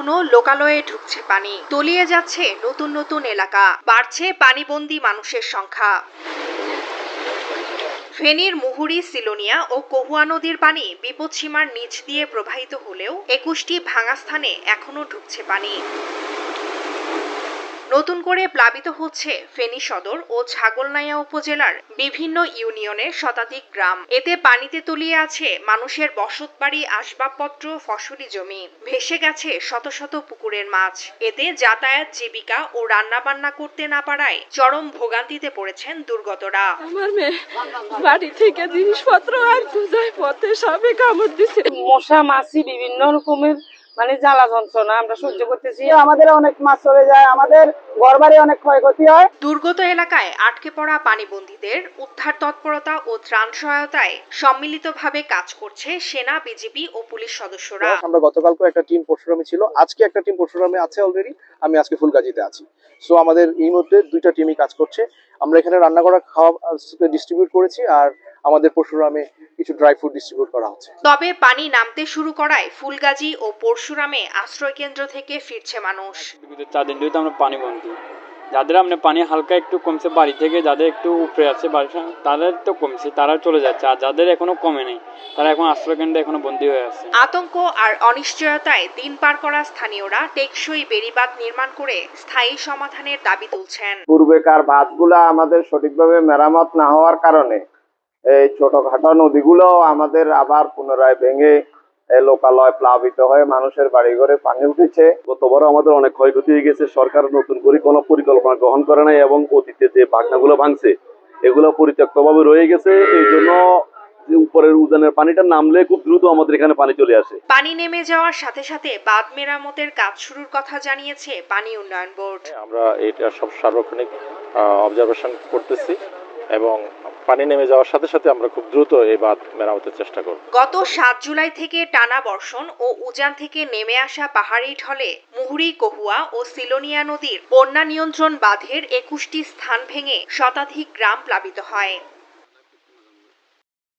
এখনও লোকালয়ে ঢুকছে পানি। তলিয়ে যাচ্ছে নতুন নতুন এলাকা। বাড়ছে পানিবন্দী মানুষের সংখ্যা। ফেনীর মুহুরি, সিলোনিয়া ও কহুয়া নদীর পানি বিপদসীমার নিচ দিয়ে প্রবাহিত হলেও একুশটি ভাঙা স্থানে এখনও ঢুকছে পানি। নতুন করে প্লাবিত হচ্ছে ফেনী সদর ও ছাগলনাইয়া উপজেলার বিভিন্ন ইউনিয়নের শতাধিক গ্রাম। এতে পানিতে তলিয়ে আছে মানুষের বসতবাড়ি আসবাবপত্র ফসলি জমি। ভেসে গেছে শত শত পুকুরের মাছ। এতে যাতায়াত জীবিকা ও রান্নাবান্না করতে না পারায় চরম ভোগান্তিতে পড়েছেন দুর্গতরা। আমার মেয়ে বাড়ি থেকে জিনিসপত্র আর পূজায় পথে সবে কামড় দিছে। মশা মাছি বিভিন্ন রকমের মানে জ্বালা যন্ত্রণা আমরা সহ্য করতেছি। আমাদের অনেক মাছ চলে যায় আমাদের ঘরবাড়ি অনেক ক্ষয়ক্ষতি হয়। দুর্গত এলাকায় আটকে পড়া পানিবন্দীদের উদ্ধার তৎপরতা ও ত্রাণ সহায়তায় সম্মিলিতভাবে কাজ করছে সেনা বিজিবি ও পুলিশ সদস্যরা। আমরা গতকালকে একটা টিম পরশুরামে ছিল। আজকে একটা টিম পরশুরামে আছে অলরেডি আমি আজকে ফুলগাজীতে আছি। সো আমাদের এই মুহূর্তে দুইটা টিমই কাজ করছে। আমরা এখানে রান্না করা খাওয়া ডিস্ট্রিবিউট করেছি আর আমাদের পরশুরামে কিছু ড্রাই ফুড ডিস্ট্রিবিউট করা হচ্ছে। তবে পানি নামতে শুরু করায় ফুলগাজী ও পরশুরামে আশ্রয় কেন্দ্র থেকে ফিরছে মানুষ। চার দিন ধরে তো আমরা পানি বন্দি যাদের আপনি পানি হালকা একটু কমছে বাড়ি থেকে যাদের একটু উপরে আছে সামনে, তাদের তো কমছে তারা চলে যাচ্ছে। আর যাদের এখনও কমে নেই তারা এখন আশ্রয়কেন্দ্রে এখনও বন্দী হয়ে আছে। আতঙ্ক আর অনিশ্চয়তায় দিন পার করা স্থানীয়রা টেকসই বেড়িবাঁধ নির্মাণ করে স্থায়ী সমাধানের দাবি তুলছেন। পূর্বেকার বাঁধগুলা আমাদের সঠিকভাবে মেরামত না হওয়ার কারণে এই ছোটখাটো নদীগুলো আমাদের আবার পুনরায় ভেঙে এ, লোকালয় প্লাবিত হয়ে মানুষের বাড়িঘরে পানি উঠেছে। গতবারও আমাদের অনেক ক্ষয়ক্ষতি হয়ে গেছে। সরকার নতুন করে কোনো পরিকল্পনা গ্রহণ করে নাই এবং অতীতে যে বাগনাগুলো ভাঙছে এগুলো পরিত্যক্তভাবে রয়ে গেছে। এই জন্য যে উপরের উজানের পানিটা নামলে খুব দ্রুত আমাদের এখানে পানি চলে আসে। পানি নেমে যাওয়ার সাথে সাথে বাঁধ মেরামতের কাজ শুরুর কথা জানিয়েছে পানি উন্নয়ন বোর্ড। আমরা এটা সব সার্বক্ষণিক অবজারভেশন করতেছি এবং পানি নেমে যাওয়ার সাথে সাথে আমরা খুব দ্রুত এই বাঁধ মেরামতের চেষ্টা করব। গত সাত জুলাই থেকে টানা বর্ষণ ও উজান থেকে নেমে আসা পাহাড়ি ঢলে মুহুরি, কহুয়া ও সিলোনিয়া নদীর বন্যা নিয়ন্ত্রণ বাঁধের একুশটি স্থান ভেঙে শতাধিক গ্রাম প্লাবিত হয়।